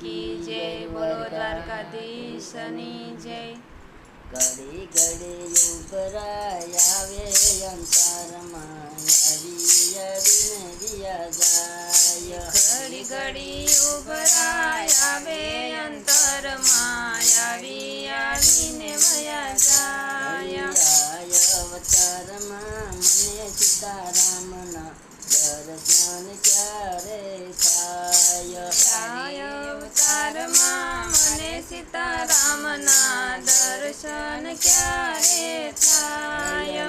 કી જય બોલો દ્વારકાધીશની જય. ઘડી ઘડી ઉપરાય આવે અંતરમાં હરી હરી જાય. ઘડી ઘડી ઉભરા સીતારામના દર્શન ક્યારે થાય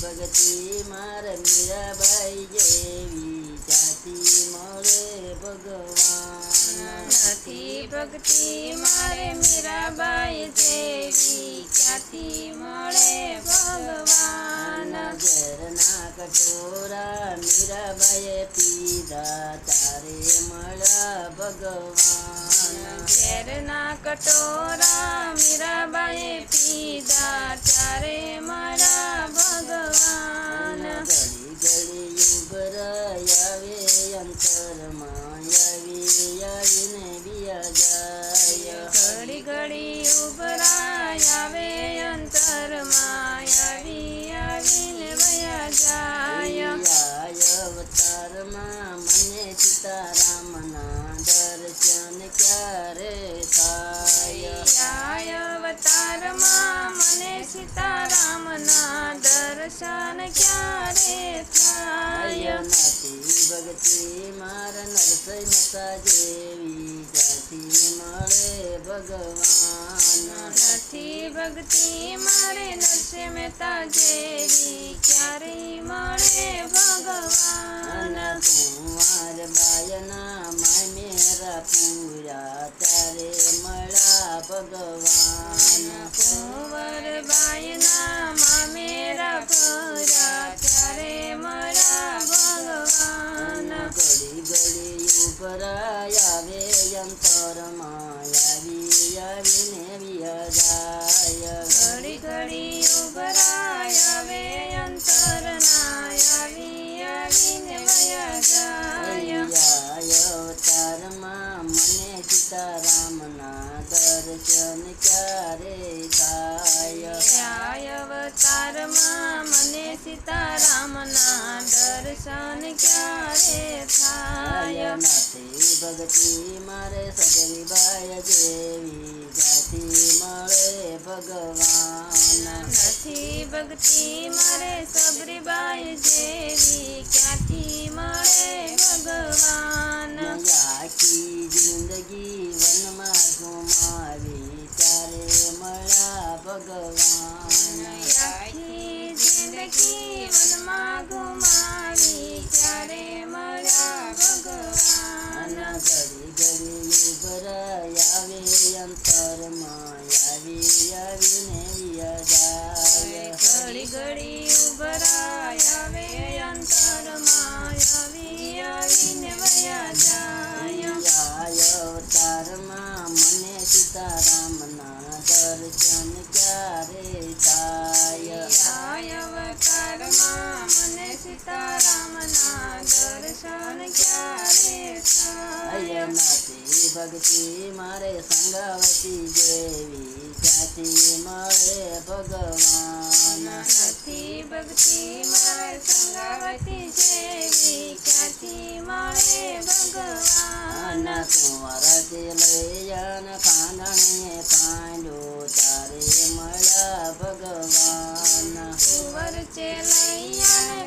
ભગતી માર મીરાબાઈ જેવી જાતિ મળે ભગવાન. નથી ભક્તિ મારે મીરાબાઈ જેવી ક્યાંથી મળે ભગવાન. ઝેરના કટોરા મીરાબાઈએ પીધા તારે મળ્યા ભગવાન. ઝેરના કટોરા મીરાબાઈએ પીધા ત્યારે જાય. ઘડી ઘડી ઉભરાય આવે અંતર આવી આવીને વયા જાય. અવતારમાં મને સીતારામના દર્શન ક્યારે થાય? અવતારમાં મને સીતારામના દર્શન ક્યારે થાય? નથી માર નરસઈ માતા જેવી જાતિ મળે ભગવાન. નથી ભક્તિ મારે નરસિંહ મહેતા જેવી ક્યારે મળે ભગવાન. કુમાર બાયના માય મેરા પૂરા ત્યારે મળા ભગવાન. ઘડી ઉભરાય આવે અંતરના આવી આવીને વયા જાય અવતારમાં મને સીતારામના દર્શન ક્યારે થાય આય અવતારમાં મને સીતારામના દર્શન ક્યારે થાય નથી ભક્તિ મારે સગરીબાઈ જેવી જાતિ ભગવાન. નથી ભક્તિ મારે સબરીબાઈ જેવી ક્યાંથી મળે ભગવાન? આખી જિંદગી વનમાં ગુમાવી ત્યારે મળ્યા ભગવાન. આખી જિંદગી વનમાં ગુમાવી ત્યારે મળ્યા ભગવાન. ઘડી ઘડી ઉભરાય આવે અંતરમાં આવી આવીને વિયા જાય ઘડી ઘડી ઉભરાય આવે અંતરમાં આવી આવીને વયા જાય અવતારમાં મને સીતારામના દર્શન ક્યારે થાય? આય અવતારમાં મને સીતારામના દર્શન ક્યારે થાય ભક્તિ મારે સંગાવતી જેવી જાતિ મળે ભગવાન. નથી ભક્તિ મારે સંગાવતી જેવી જાતિ મળે ભગવાન. કુંવરથી લઈયન ખાંડણીએ પાંડો તારે મળ્યા ભગવાન. કુંવર ચે ખાંડણીએ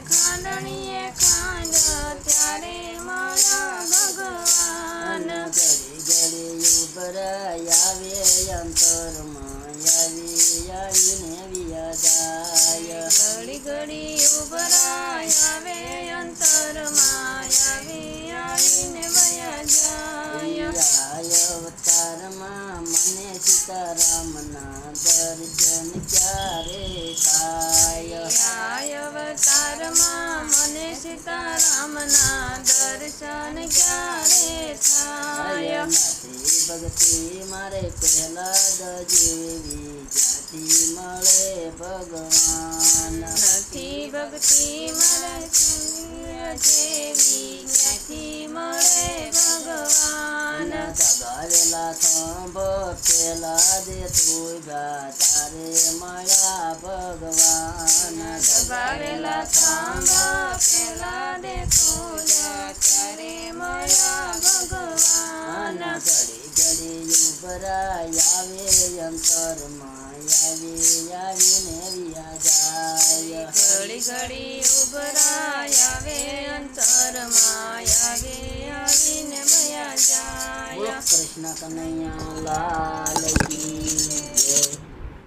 ઘડી ઉભરાય આવે અંતરમાં આવી આવીને વિયા જાય ઘડી ઘડી ઉભરાય આવે અંતરમાં આવી આવીને વયા જાય અવતારમાં મને સીતારામના દર્શન ક્યારે થાય? અવતારમાં મને સીતારામના દર્શન ક્યારે થાય? ભક્તિ મારે પહેલા જેવી જાતિ મળે ભગવાન. નથી ભક્તિ મારે ભગવાન. દબાવેલા થંભ પેલા દે તારે મળ્યા ભગવાન દબાવેલા થાંભા પેલા ત્યારે મળ્યા ભગવાન ઘડી ઘડી ઉભરાય આવે અંતરમાં. ઘડી ઘડી ઉભરાય આવે અંતરમાં આવે આવીને બોલો જાય. કૃષ્ણ કનૈયા લાલ જય.